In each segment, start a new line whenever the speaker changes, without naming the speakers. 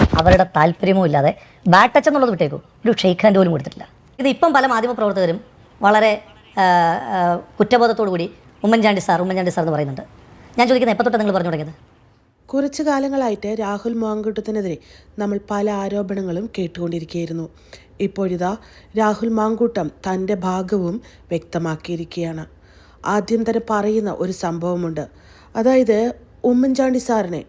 അവരുടെ താല്പര്യമോ ഇല്ലാതെ ബാറ്റച്ച് എന്നുള്ളത് വിട്ടേക്കും. ഒരു ഷെയ്ക്ക് ഹാൻഡ് പോലും കൊടുത്തിട്ടില്ല. ഇത് ഇപ്പം പല മാധ്യമപ്രവർത്തകരും വളരെ ആ, ആ, കുറ്റബോധത്തോടു കൂടി ഉമ്മൻചാണ്ടി സാർ ഉമ്മൻചാണ്ടി സാർ എന്ന് പറയുന്നുണ്ട്. ഞാൻ ചോദിക്കുന്നത് എപ്പോൾ തൊട്ട് നിങ്ങൾ പറഞ്ഞു തുടങ്ങിയത്?
കുറച്ചു കാലങ്ങളായിട്ട് രാഹുൽ മാങ്കൂട്ടത്തിനെതിരെ നമ്മൾ പല ആരോപണങ്ങളും കേട്ടുകൊണ്ടിരിക്കുകയായിരുന്നു. ഇപ്പോഴിതാ രാഹുൽ മാങ്കൂട്ടം തന്റെ ഭാഗവും വ്യക്തമാക്കിയിരിക്കുകയാണ്. ആദ്യം തന്നെ പറയുന്ന ഒരു സംഭവമുണ്ട്. അതായത് ഉമ്മൻചാണ്ടി സാറിനെ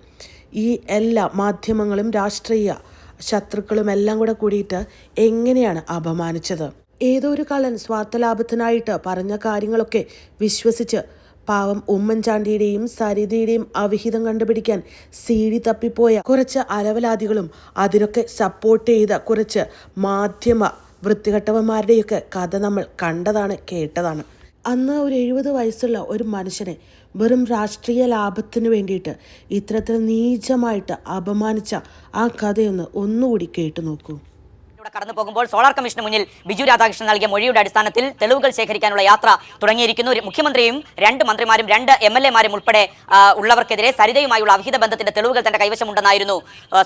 ഈ എല്ലാ മാധ്യമങ്ങളും രാഷ്ട്രീയ ശത്രുക്കളും എല്ലാം കൂടെ കൂടിയിട്ട് എങ്ങനെയാണ് അപമാനിച്ചത്? ഏതോ ഒരു കള്ളൻ സ്വാർത്ഥലാഭത്തിനായിട്ട് പറഞ്ഞ കാര്യങ്ങളൊക്കെ വിശ്വസിച്ച് പാവം ഉമ്മൻചാണ്ടിയുടെയും സരിതയുടെയും അവിഹിതം കണ്ടുപിടിക്കാൻ സീഡി തപ്പിപ്പോയ കുറച്ച് അലവലാദികളും അതിനൊക്കെ സപ്പോർട്ട് ചെയ്ത കുറച്ച് മാധ്യമ വൃത്തികെട്ടവന്മാരുടെയൊക്കെ കഥ നമ്മൾ കണ്ടതാണ് കേട്ടതാണ്. അന്ന് ഒരു എഴുപത് വയസ്സുള്ള ഒരു മനുഷ്യനെ വെറും രാഷ്ട്രീയ ലാഭത്തിന് വേണ്ടിയിട്ട് ഇത്തരത്തിൽ നീചമായിട്ട് അപമാനിച്ച ആ കഥയൊന്ന് ഒന്നുകൂടി കേട്ടു നോക്കൂ. ൂടെ
കടന്നു പോകുമ്പോൾ സോളാർ കമ്മീഷന് മുന്നിൽ ബിജു രാധാകൃഷ്ണൻ നൽകിയ മൊഴിയുടെ അടിസ്ഥാനത്തിൽ തെളിവുകൾ ശേഖരിക്കാനുള്ള യാത്ര തുടങ്ങിയിരിക്കുന്നു. മുഖ്യമന്ത്രിയും രണ്ട് മന്ത്രിമാരും രണ്ട് എം എൽ എമാരും ഉൾപ്പെടെ ഉള്ളവർക്കെതിരെ സരിതയുമായുള്ള അവിഹിത ബന്ധത്തിന്റെ തെളിവുകൾ തന്റെ കൈവശമുണ്ടെന്നായിരുന്നു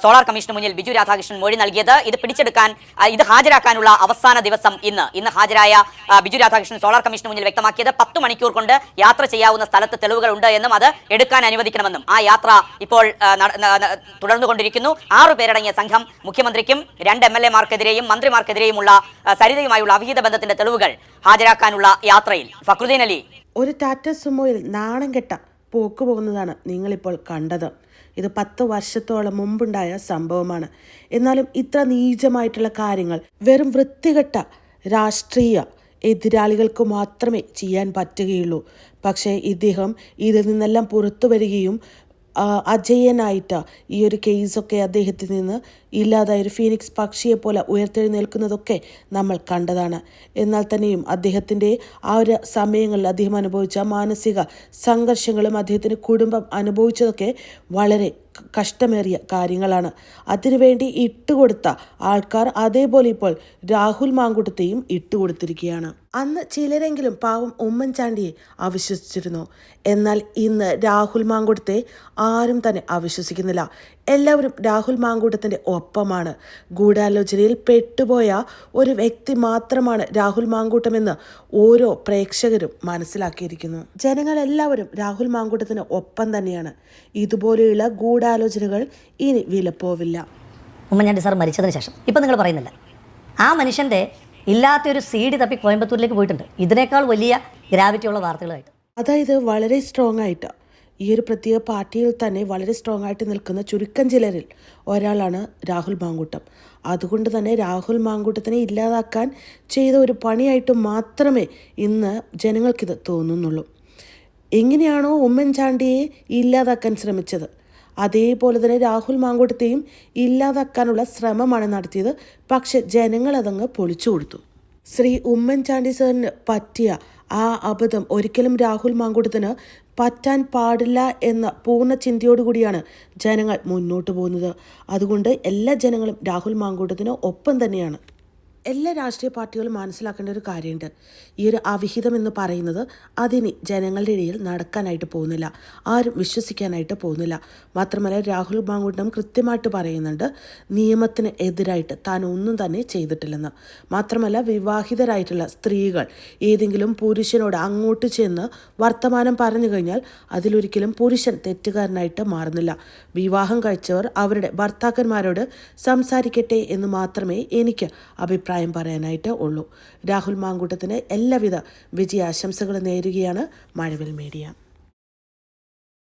സോളാർ കമ്മീഷന് മുന്നിൽ ബിജു രാധാകൃഷ്ണൻ മൊഴി നൽകിയത്. ഇത് പിടിച്ചെടുക്കാൻ ഇത് ഹാജരാക്കാനുള്ള അവസാന ദിവസം ഇന്ന്. ഇന്ന് ഹാജരായ ബിജു രാധാകൃഷ്ണൻ സോളാർ കമ്മീഷന് മുന്നിൽ വ്യക്തമാക്കിയത് പത്ത് മണിക്കൂർ കൊണ്ട് യാത്ര ചെയ്യാവുന്ന സ്ഥലത്ത് തെളിവുകൾ ഉണ്ട് എന്നും അത് എടുക്കാൻ അനുവദിക്കണമെന്നും. ആ യാത്ര ഇപ്പോൾ തുടർന്നുകൊണ്ടിരിക്കുന്നു. ആറു പേരടങ്ങിയ സംഘം മുഖ്യമന്ത്രിക്കും രണ്ട് എം എൽ എമാർക്കെതിരെയും മന്ത്രിമാർക്കെതിരെയുമുള്ള സരിതയുമായുള്ള അവിഹിത ബന്ധത്തിന്റെ തെളിവുകൾ ഹാജരാക്കാനുള്ള യാത്രയിൽ. ഫക്രുദ്ദീൻ അലി.
ഒരു ടാറ്റ സുമോയിൽ നാണം കെട്ട പോക്ക് പോകുന്നതാണ് നിങ്ങളിപ്പോൾ കണ്ടത്. ഇത് പത്ത് വർഷത്തോളം മുമ്പുണ്ടായ സംഭവമാണ്. എന്നാലും ഇത്ര നീചമായിട്ടുള്ള കാര്യങ്ങൾ വെറും വൃത്തികെട്ട രാഷ്ട്രീയ എതിരാളികൾക്ക് മാത്രമേ ചെയ്യാൻ പറ്റുകയുള്ളൂ. പക്ഷേ ഇദ്ദേഹം ഇതിൽ നിന്നെല്ലാം പുറത്തു വരികയും അജയ്യനായിട്ട് ഈ ഒരു കേസൊക്കെ അദ്ദേഹത്തിൽ നിന്ന് ഇല്ലാതായ ഒരു ഫീനിക്സ് പക്ഷിയെ പോലെ ഉയർത്തെഴുന്നേൽക്കുന്നതൊക്കെ നമ്മൾ കണ്ടതാണ്. എന്നാൽ തന്നെയും അദ്ദേഹത്തിന്റെ ആ ഒരു സമയങ്ങളിൽ അദ്ദേഹം അനുഭവിച്ച മാനസിക സംഘർഷങ്ങളും അദ്ദേഹത്തിന്റെ കുടുംബം അനുഭവിച്ചതൊക്കെ വളരെ കഷ്ടമേറിയ കാര്യങ്ങളാണ്. അതിനുവേണ്ടി ഇട്ടുകൊടുത്ത ആൾക്കാർ അതേപോലെ ഇപ്പോൾ രാഹുൽ മാങ്കുട്ടത്തെയും ഇട്ടുകൊടുത്തിരിക്കുകയാണ് അന്ന് ചിലരെങ്കിലും പാവം ഉമ്മൻചാണ്ടിയെ അവിശ്വസിച്ചിരുന്നു. എന്നാൽ ഇന്ന് രാഹുൽ മാങ്കുട്ടത്തെ ആരും തന്നെ അവിശ്വസിക്കുന്നില്ല. എല്ലാവരും രാഹുൽ മാങ്കൂട്ടത്തിന്റെ ഒപ്പമാണ്. ഗൂഢാലോചനയിൽ പെട്ടുപോയ ഒരു വ്യക്തി മാത്രമാണ് രാഹുൽ മാങ്കൂട്ടമെന്ന് ഓരോ പ്രേക്ഷകരും മനസ്സിലാക്കിയിരിക്കുന്നു. ജനങ്ങളെല്ലാവരും രാഹുൽ മാങ്കൂട്ടത്തിന് ഒപ്പം തന്നെയാണ്. ഇതുപോലെയുള്ള ഗൂഢാലോചനകൾ ഇനി വിലപ്പോവില്ല.
ഉമ്മൻചാണ്ടി സാർ മരിച്ചതിന് ശേഷം. ഇപ്പം നിങ്ങൾ പറയുന്നില്ല. ആ മനുഷ്യന്റെ ഇല്ലാത്തൊരു സീഡി തപ്പി കോയമ്പത്തൂരിലേക്ക് പോയിട്ടുണ്ട്. ഇതിനേക്കാൾ വലിയ ഗ്രാവിറ്റിയുള്ള വാർത്തകളായിട്ട്.
അതായത് വളരെ സ്ട്രോങ് ആയിട്ട് ഈ ഒരു പ്രത്യേക പാർട്ടിയിൽ തന്നെ വളരെ സ്ട്രോങ് ആയിട്ട് നിൽക്കുന്ന ചുരുക്കം ചിലരിൽ ഒരാളാണ് രാഹുൽ മാങ്കൂട്ടം. അതുകൊണ്ട് തന്നെ രാഹുൽ മാങ്കൂട്ടത്തിനെ ഇല്ലാതാക്കാൻ ചെയ്ത ഒരു പണിയായിട്ട് മാത്രമേ ഇന്ന് ജനങ്ങൾക്കിത് തോന്നുന്നുള്ളൂ. എങ്ങനെയാണോ ഉമ്മൻചാണ്ടിയെ ഇല്ലാതാക്കാൻ ശ്രമിച്ചത്. അതേപോലെ തന്നെ രാഹുൽ മാങ്കൂട്ടത്തെയും ഇല്ലാതാക്കാനുള്ള ശ്രമമാണ് നടത്തിയത്. പക്ഷെ ജനങ്ങൾ അതങ്ങ് പൊളിച്ചു കൊടുത്തു. ശ്രീ ഉമ്മൻചാണ്ടി സാറിന് പറ്റിയ ആ അബദ്ധം ഒരിക്കലും രാഹുൽ മാങ്കുടത്തിന് പറ്റാൻ പാടില്ല എന്ന പൂർണ ചിന്തയോടുകൂടിയാണ് ജനങ്ങൾ മുന്നോട്ട് പോകുന്നത്. അതുകൊണ്ട് എല്ലാ ജനങ്ങളും രാഹുൽ മാങ്കൂട്ടത്തിന് ഒപ്പം തന്നെയാണ്. എല്ലാ രാഷ്ട്രീയ പാർട്ടികളും മനസ്സിലാക്കേണ്ട ഒരു കാര്യമുണ്ട്. ഈ ഒരു അവിഹിതം എന്ന് പറയുന്നത് അതിനി ജനങ്ങളുടെ ഇടയിൽ നടക്കാനായിട്ട് പോകുന്നില്ല. ആരും വിശ്വസിക്കാനായിട്ട് പോകുന്നില്ല. മാത്രമല്ല രാഹുൽ ബാങ്കുട്ടം കൃത്യമായിട്ട് പറയുന്നുണ്ട് നിയമത്തിന് എതിരായിട്ട് താൻ ഒന്നും തന്നെ ചെയ്തിട്ടില്ലെന്ന്. മാത്രമല്ല വിവാഹിതരായിട്ടുള്ള സ്ത്രീകൾ ഏതെങ്കിലും പുരുഷനോട് അങ്ങോട്ട് ചെന്ന് വർത്തമാനം പറഞ്ഞു കഴിഞ്ഞാൽ അതിലൊരിക്കലും പുരുഷൻ തെറ്റുകാരനായിട്ട് മാറുന്നില്ല. വിവാഹം കഴിച്ചവർ അവരുടെ ഭർത്താക്കന്മാരോട് സംസാരിക്കട്ടെ എന്ന് മാത്രമേ എനിക്ക് അഭിപ്രായം പറയാനായിട്ട് ഉള്ളൂ. രാഹുൽ മാങ്കൂട്ടത്തിന് എല്ലാവിധ വിജയാശംസകളും നേരുകയാണ് മഴവിൽ മീഡിയ.